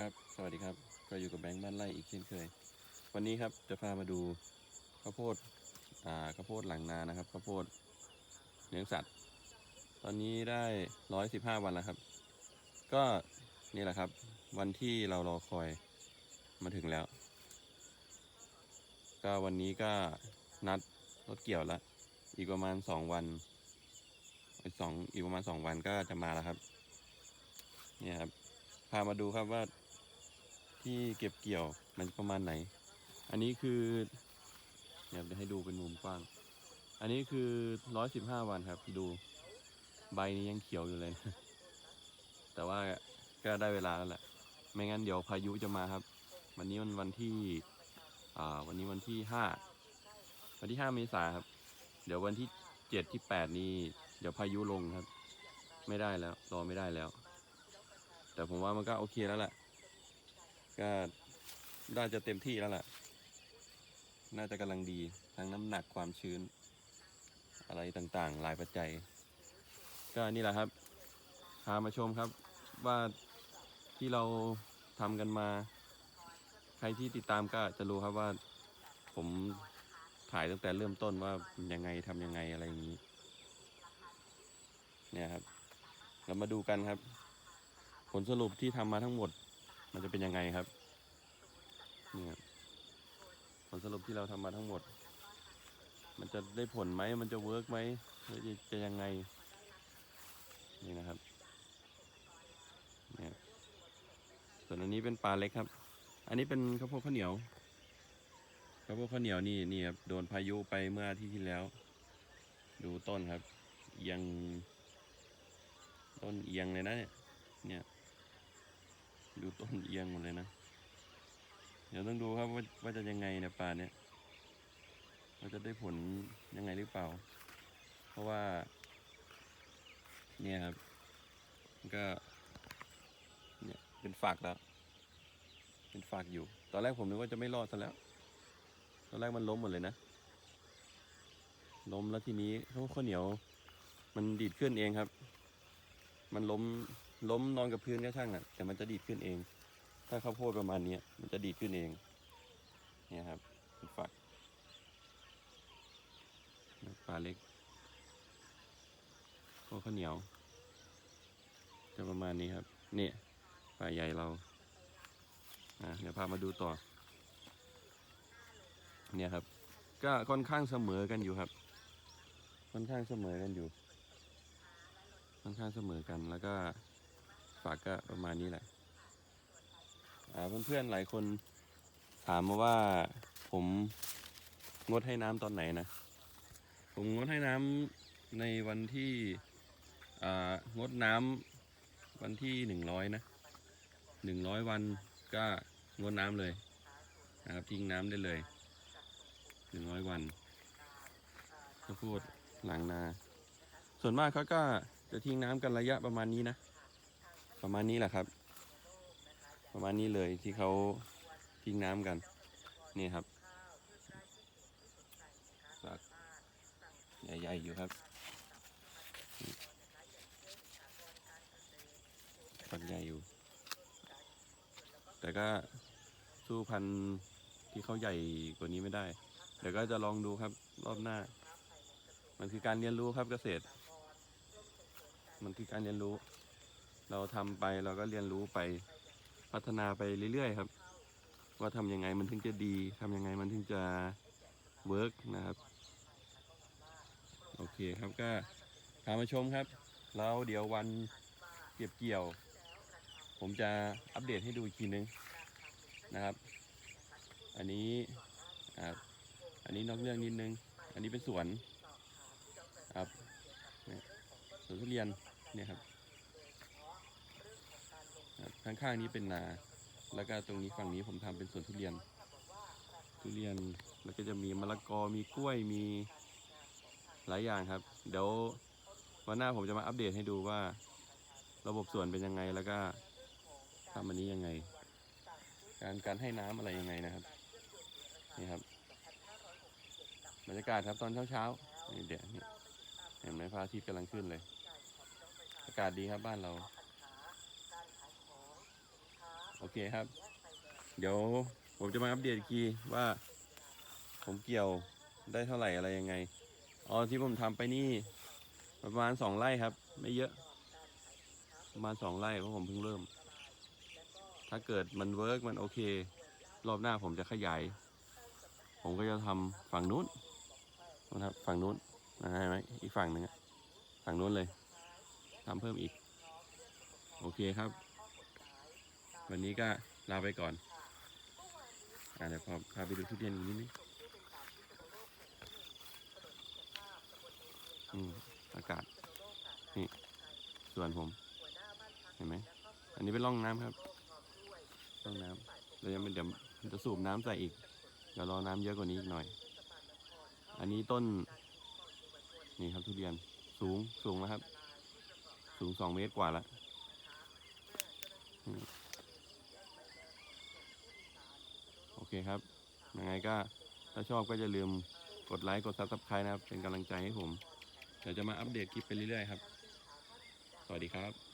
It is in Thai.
ครับ สวัสดีครับ ก็อยู่กับแบงค์บ้านไร่อีกเช่นเคย วันนี้ครับจะพามาดูข้าวโพด อ่า ข้าวโพดหลังนานะครับ ข้าวโพดเลี้ยงสัตว์ ตอนนี้ได้ร้อยสิบห้าวันแล้วครับ ก็นี่แหละครับ วันที่เรารอคอยมาถึงแล้ว ก็วันนี้ก็นัดรถเกี่ยวแล้วอีกประมาณสองวันอีกสองอีกประมาณสองวันก็จะมาแล้วครับ เนี่ยครับพามาดูครับว่า ที่เก็บเกี่ยวมันประมาณไหน อันนี้คือเดี๋ยวจะให้ดูเป็นมุมกว้าง อันนี้คือร้อยสิบห้าวันครับ ดูใบนี้ยังเขียวอยู่เลยแต่ว่าก็ได้เวลาแล้วแหละ ไม่งั้นเดี๋ยวพายุจะมาครับ วันนี้มันวันที่ อ่า วันนี้วันที่ห้า วันที่ห้าเมษาครับ เดี๋ยววันที่เจ็ดที่แปดนี้เดี๋ยวพายุลงครับ ไม่ได้แล้ว รอไม่ได้แล้ว แต่ผมว่ามันก็โอเคแล้วแหละ ก็น่าจะเต็มที่แล้วแหละน่าจะกำลังดีทั้งน้ำหนักความชื้น อะไรต่างๆ หลายปัจจัย ก็นี่แหละครับ พามาชมครับว่าที่เราทำกันมา ใครที่ติดตามก็จะรู้ครับว่าผมถ่ายตั้งแต่เริ่มต้นว่ายังไงทำยังไงอะไรอย่างนี้ เนี่ยครับ เรามาดูกันครับ ผลสรุปที่ทำมาทั้งหมด มันจะเป็นยังไงครับเนี่ยผลสรุปที่เราทำมาทั้งหมด มันจะได้ผลไหมมันจะเวิร์กไหมหรือจะจะยังไง นี่นะครับเนี่ยส่วนอันนี้เป็นปลาเล็กครับ อันนี้เป็นข้าวโพดข้าวเหนียวข้าวโพดข้าวเหนียวนี่นี่ครับโดนพายุไปเมื่อที่ที่แล้ว ดูต้นครับเอียงต้นเอียงเลยนะเนี่ยเนี่ย ดูต้นเอียงหมดเลยนะ เดี๋ยวต้องดูครับว่าว่าจะยังไงเนี่ยปลาเนี่ยว่าจะได้ผลยังไงหรือเปล่า เพราะว่า เนี่ยครับมันก็ เนี่ยเป็นฝากแล้ว เป็นฝากอยู่ ตอนแรกผมนึกว่าจะไม่รอดซะแล้ว ตอนแรกมันล้มหมดเลยนะ ล้มแล้วทีนี้เขาข้าวเหนียว มันดีดขึ้นเองครับ มันล้ม ล้มนอนกับพื้นก็ช่างอะ แต่มันจะดีดขึ้นเอง ถ้าข้าวโพดประมาณเนี้ยมันจะดีดขึ้นเอง เนี่ยครับเป็นฝักปลาเล็กพวกข้าวเหนียว จะประมาณนี้ครับ เนี่ยปลาใหญ่เราอะเดี๋ยวพามาดูต่อ เนี่ยครับ ก็ค่อนข้างเสมอกันอยู่ครับ ค่อนข้างเสมอกันอยู่ ค่อนข้างเสมอกันแล้วก็ ฝากก็ประมาณนี้แหละเพื่อนๆหลายคนถามมาว่าผมงดให้น้ำตอนไหนนะ ผมงดให้น้ำในวันที่งดน้ำวันที่หนึ่งร้อยนะหนึ่งร้อยวันก็งดน้ำเลยนะครับทิ้งน้ำได้เลยหนึ่งร้อยวันข้าวโพดหลังนา ส่วนมากเขาก็จะทิ้งน้ำกันระยะประมาณนี้นะ ประมาณนี้แหละครับ ประมาณนี้เลยที่เขาทิ้งน้ำกัน นี่ครับฝักใหญ่ๆอยู่ครับฝักใหญ่อยู่ แต่ก็สู้พันธุ์ที่เขาใหญ่กว่านี้ไม่ได้ เดี๋ยวก็จะลองดูครับรอบหน้า มันคือการเรียนรู้ครับเกษตร มันคือการเรียนรู้ เราทำไปเราก็เรียนรู้ไปพัฒนาไปเรื่อยๆครับ ว่าทำยังไงมันถึงจะดีทำยังไงมันถึงจะเวิร์กนะครับ โอเคครับก็พามาชมครับ แล้วเดี๋ยววันเก็บเกี่ยว ผมจะอัปเดตให้ดูอีกทีนึงนะครับ อันนี้อันนี้นอกเรื่องนิดนึง อันนี้เป็นสวนครับสวนทุเรียนเนี่ยครับ ข้างๆนี้เป็นนา แล้วก็ตรงนี้ฝั่งนี้ผมทำเป็นสวนทุเรียน ทุเรียนแล้วก็จะมีมะละกอมีกล้วยมีหลายอย่างครับ เดี๋ยววันหน้าผมจะมาอัปเดตให้ดูว่า ระบบสวนเป็นยังไงแล้วก็ทำอันนี้ยังไง การการให้น้ำอะไรยังไงนะครับนี่ครับบรรยากาศครับตอนเช้าๆนี่เดี๋ยวนี่เห็นไหมพระอาทิตย์กำลังขึ้นเลย อากาศดีครับบ้านเรา โอเคครับ เดี๋ยวผมจะมาอัปเดตอีกทีว่า ผมเกี่ยวได้เท่าไหร่อะไรยังไงอ๋อที่ผมทำไปนี่ ประมาณสองไร่ครับ ไม่เยอะ ประมาณสองไร่เพราะผมเพิ่งเริ่ม ถ้าเกิดมันเวิร์กมันโอเค รอบหน้าผมจะขยาย ผมก็จะทำฝั่งนู้นนะครับ ฝั่งนู้นนะเห็นไหมอีกฝั่งหนึ่งฝั่งนู้นเลยทำเพิ่มอีก โอเคครับ วันนี้ก็ลาไปก่อนอ่าเดี๋ยวพอพาไปดูทุเรียนอีกนิดนึงอืมอากาศ นี่ส่วนผม เห็นไหม อันนี้เป็นร่องน้ำครับ ร่องน้ำเรายังไม่เดี๋ยวจะสูบน้ำใส่อีก เดี๋ยวรอน้ำเยอะกว่านี้อีกหน่อย อันนี้ต้น นี่ครับทุเรียน สูง สูงแล้วครับ สูงสองเมตรกว่าแล้วอืมโอ เคครับยังไงก็ถ้าชอบก็จะลืมกดไลค์กดซับสไครต์นะครับ เป็นกำลังใจให้ผม เดี๋ยวจะมาอัปเดตคลิปไปเรื่อยๆครับ สวัสดีครับ